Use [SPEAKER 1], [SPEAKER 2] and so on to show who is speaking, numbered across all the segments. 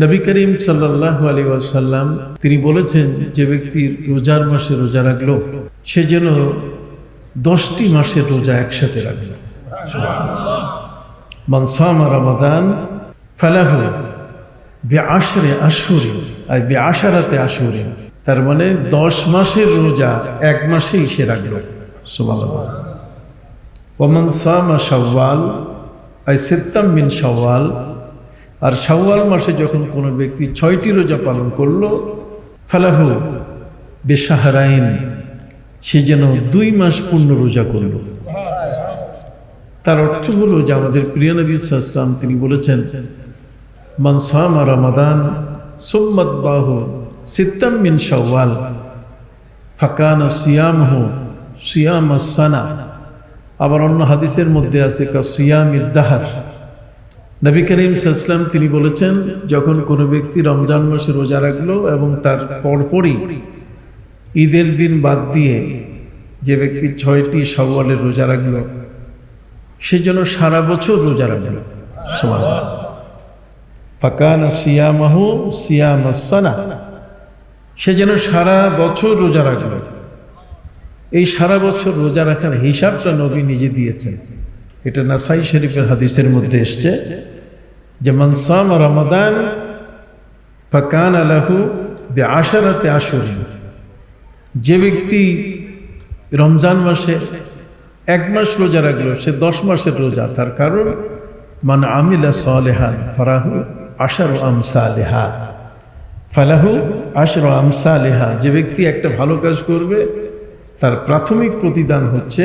[SPEAKER 1] নবী করিম সাল্লাহ আলী সাল্লাম তিনি বলেছেন যে ব্যক্তি রোজার মাসে রোজা রাখল, সে যেন দশটি মাসের রোজা একসাথে রাখল মনসামা রমাদান ফালাহু বে আশরে আর বে আশারাতে আশুরি তার মানে দশ মাসের রোজা এক মাসেই সে রাখল। ওমান সামা শাওয়াল, আই সিত্তাম মিন শাওয়াল আর শাওয়াল মাসে যখন কোনো ব্যক্তি ছয়টি রোজা পালন করল, ফালাহু বেসাহারাইন, সে যেন দুই মাস পূর্ণ রোজা করল। তার অর্থ হলো যে আমাদের প্রিয় নবী ইসলাম তিনি বলেছেন মানসাম রমাদান সুম্মত বাহু সিত্তাম মিন শাওয়াল, ফাকান সিয়াম হো সিয়াম সানা। আবার অন্য হাদিসের মধ্যে আছে, কা সিয়াম ইদাহার নবী করিম সাল্লাম তিনি বলেছেন, যখন কোনো ব্যক্তি রমজান মাসে রোজা রাখল এবং তার পরপরই ঈদের দিন বাদ দিয়ে যে ব্যক্তি ছয়টি সওয়ালের রোজা রাখল, সে যেন সারা বছর রোজা রাখল। সমাজ ফাকানা সিয়ামাহু সিয়ামাসানা সে যেন সারা বছর রোজা রাখল। এই সারা বছর রোজা রাখার হিসাবটা নবী নিজে দিয়েছেন। এটা নাসাই শরীফের হাদিসের মধ্যে এসছে। যে মনসাম রমাদান, ফাকান আলাহু বে আশারাতে আসরিন যে ব্যক্তি রমজান মাসে এক মাস রোজা রাখল, সে দশ মাসের রোজা, তার কারণ মানে আমিলা সালেহান, ফারাহু আশার আমসা লেহা ফালাহু আশর আমসা লেহা যে ব্যক্তি একটা ভালো কাজ করবে, তার প্রাথমিক প্রতিদান হচ্ছে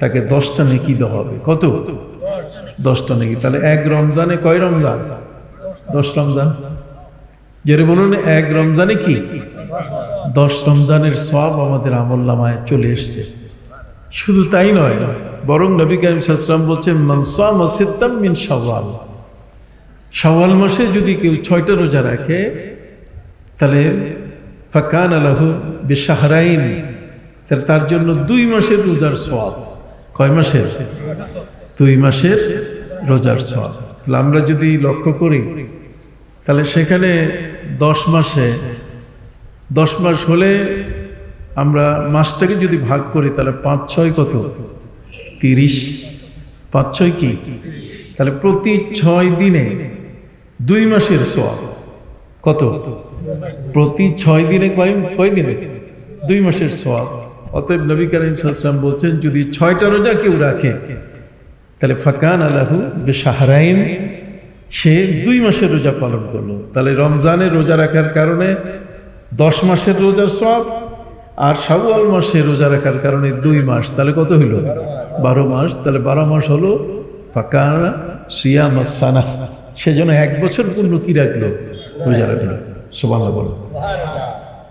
[SPEAKER 1] তাকে দশটা নেকি দেওয়া হবে। কত? দশটা নেকি? তাহলে এক রমজানে কয় রমজান? দশ রমজান। যেটা বলুন, এক রমজানে কি? দশ রমজানের সব আমাদের আমল নামায় চলে এসছে। শুধু তাই নয়, বরং নবী করিম সাল্লাম বলছেন মনসাম সিদ্দাম মিন সওয়াল সওয়াল মাসে যদি কেউ ছয়টা রোজা রাখে, তাহলে ফাকান আলাহু বেসাহারাইন তাহলে তার জন্য দুই মাসের রোজার সওয়াব। কয় মাসের? দুই মাসের রোজার সওয়াব। তাহলে আমরা যদি লক্ষ্য করি, তাহলে সেখানে দশ মাসে, দশ মাস হলে আমরা মাসটাকে যদি ভাগ করি, তাহলে পাঁচ ছয় কত? তিরিশ। পাঁচ ছয় কি? তাহলে প্রতি ছয় দিনে দুই মাসের সোয়াব কত? প্রতি ছয় দিনে কয় কয় দিনে? দুই মাসের সোয়াব অতএব নবী করিম বলছেন, যদি ছয়টা রোজা কেউ রাখে তাহলে ফাকান আলাহু বেসাহারাইন সে দুই মাসের রোজা পালন করল। তাহলে রমজানে রোজা রাখার কারণে দশ মাসের রোজার সব আর শাওয়াল মাসে রোজা রাখার কারণে দুই মাস। তাহলে কত হইল? বারো মাস। তাহলে বারো মাস হলো ফাঁকা সিয়াম সেজন্য এক বছর পূর্ণ কি রাখল? রোজা রাখল। সোবাংলা বলো।